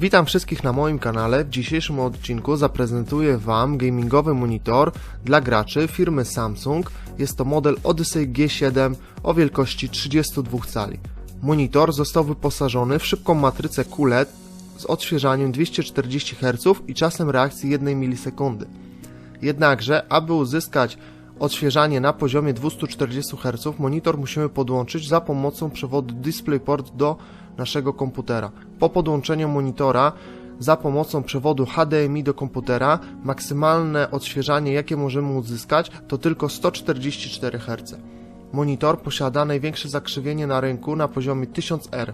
Witam wszystkich na moim kanale. W dzisiejszym odcinku zaprezentuję Wam gamingowy monitor dla graczy firmy Samsung. Jest to model Odyssey G7 o wielkości 32 cali. Monitor został wyposażony w szybką matrycę QLED z odświeżaniem 240 Hz i czasem reakcji 1 milisekundy. Jednakże, aby uzyskać odświeżanie na poziomie 240 Hz, monitor musimy podłączyć za pomocą przewodu DisplayPort do naszego komputera. Po podłączeniu monitora za pomocą przewodu HDMI do komputera maksymalne odświeżanie jakie możemy uzyskać to tylko 144 Hz. Monitor posiada największe zakrzywienie na rynku na poziomie 1000R.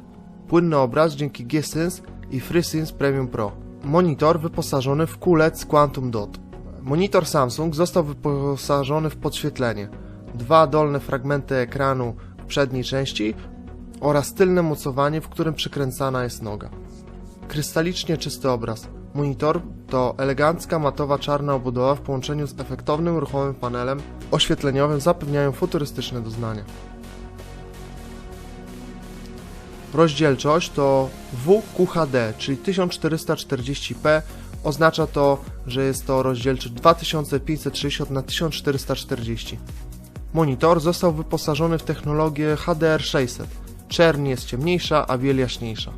Płynny obraz dzięki G-Sync i FreeSync Premium Pro. Monitor wyposażony w z Quantum Dot. Monitor Samsung został wyposażony w podświetlenie. Dwa dolne fragmenty ekranu przedniej części oraz tylne mocowanie, w którym przykręcana jest noga. Krystalicznie czysty obraz. Monitor to elegancka matowa czarna obudowa w połączeniu z efektownym ruchomym panelem oświetleniowym zapewniają futurystyczne doznania. Rozdzielczość to WQHD, czyli 1440p. Oznacza to, że jest to rozdzielczość 2560 na 1440. Monitor został wyposażony w technologię HDR600. Czerń jest ciemniejsza, a biel jaśniejsza.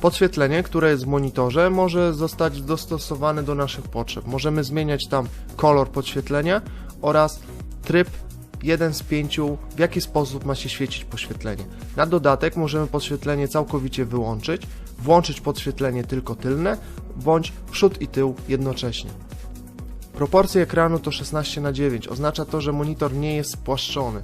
Podświetlenie, które jest w monitorze, może zostać dostosowane do naszych potrzeb. Możemy zmieniać tam kolor podświetlenia oraz tryb jeden z pięciu, w jaki sposób ma się świecić podświetlenie. Na dodatek możemy podświetlenie całkowicie wyłączyć, włączyć podświetlenie tylko tylne, bądź przód i tył jednocześnie. Proporcje ekranu to 16 na 9 oznacza to, że monitor nie jest spłaszczony,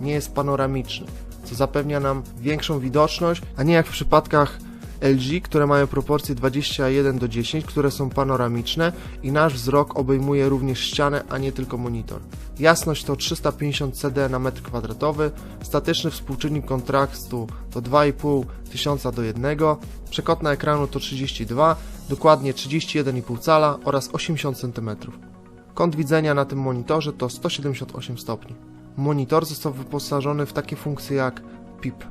nie jest panoramiczny, co zapewnia nam większą widoczność, a nie jak w przypadkach LG, które mają proporcje 21 do 10, które są panoramiczne i nasz wzrok obejmuje również ścianę, a nie tylko monitor. Jasność to 350 CD na metr kwadratowy, statyczny współczynnik kontrastu to 2,5 tysiąca do 1, przekątna ekranu to 32, dokładnie 31,5 cala oraz 80 cm. Kąt widzenia na tym monitorze to 178 stopni. Monitor został wyposażony w takie funkcje jak PIP,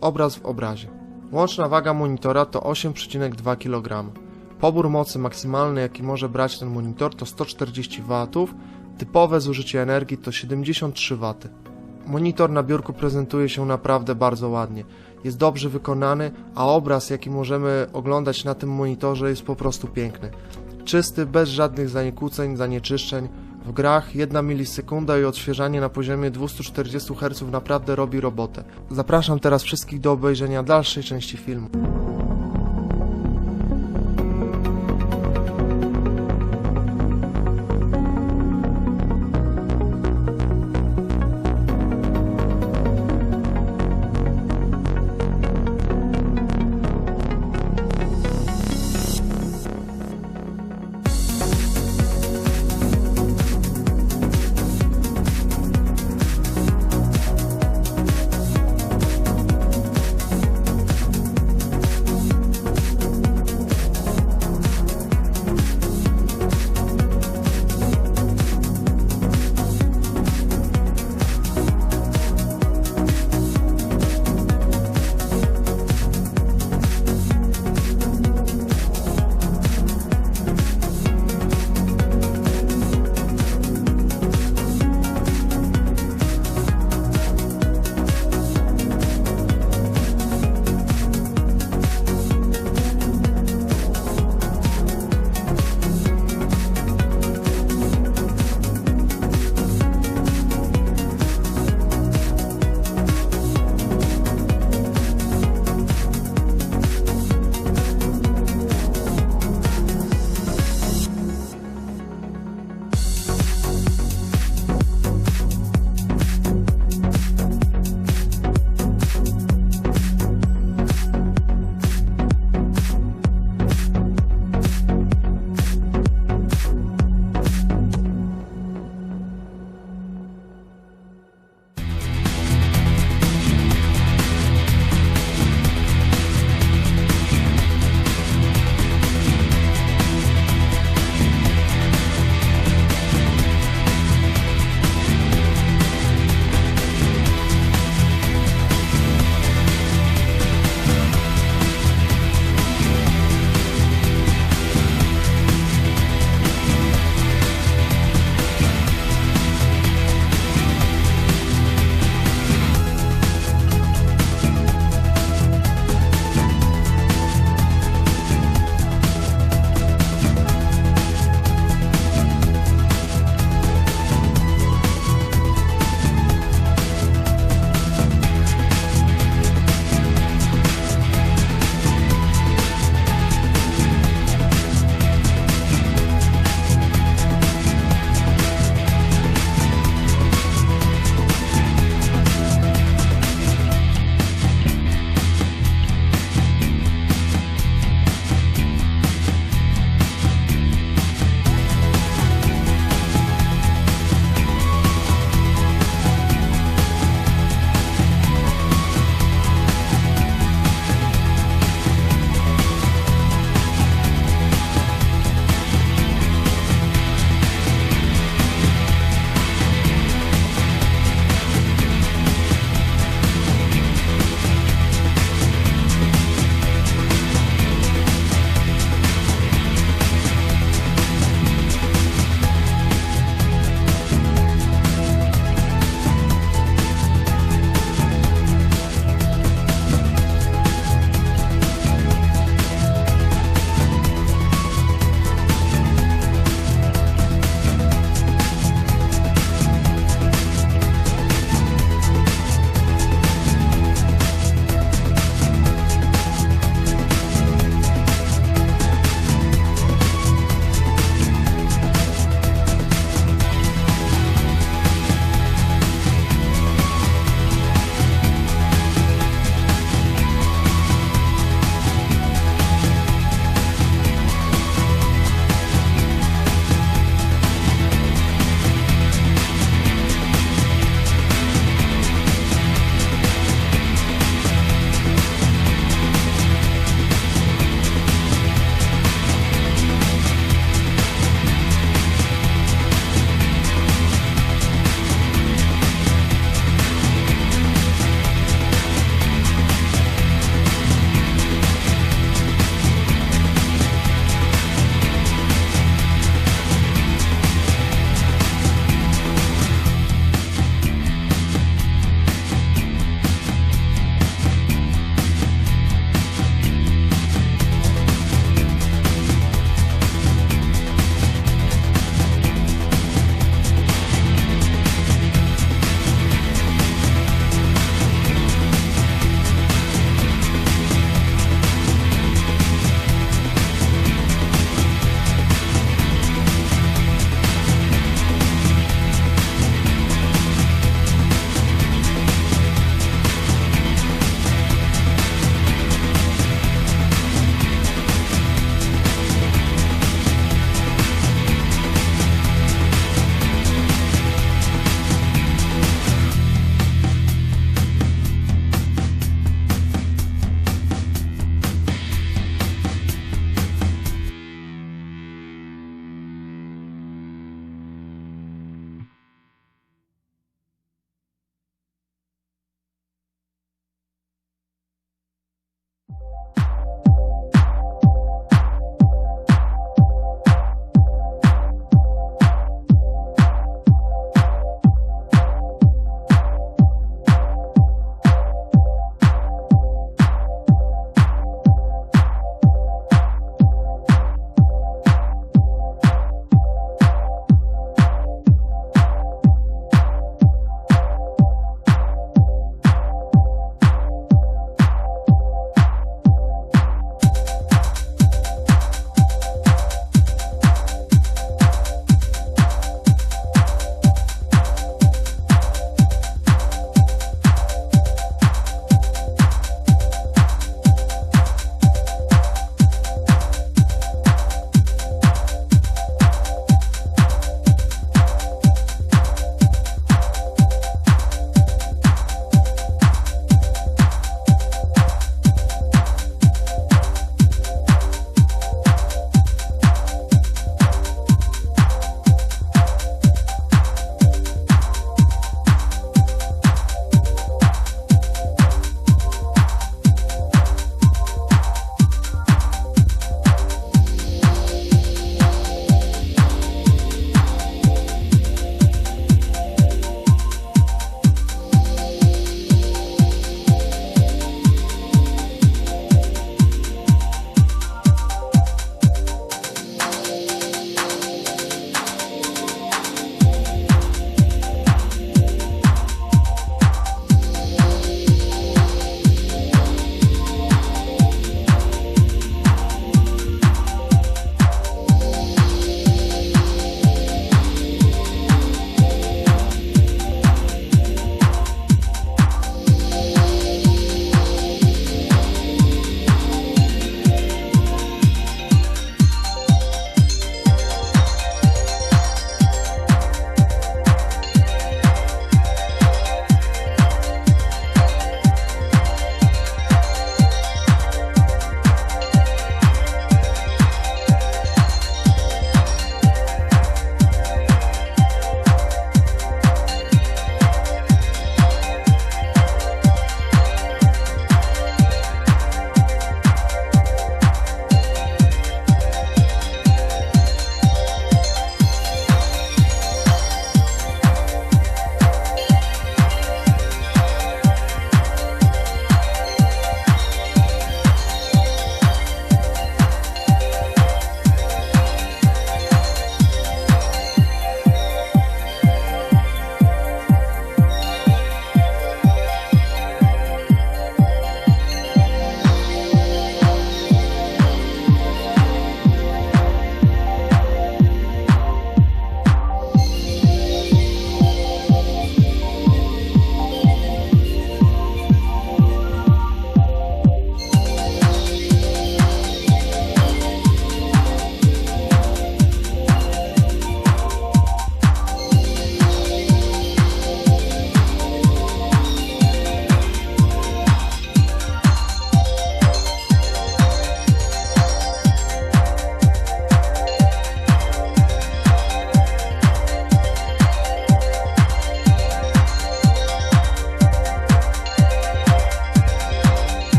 obraz w obrazie. Łączna waga monitora to 8,2 kg. Pobór mocy maksymalny, jaki może brać ten monitor to 140 W, typowe zużycie energii to 73 W. Monitor na biurku prezentuje się naprawdę bardzo ładnie. Jest dobrze wykonany, a obraz, jaki możemy oglądać na tym monitorze jest po prostu piękny. Czysty, bez żadnych zanikłóceń, zanieczyszczeń. W grach 1 milisekunda i odświeżanie na poziomie 240 Hz naprawdę robi robotę. Zapraszam teraz wszystkich do obejrzenia dalszej części filmu.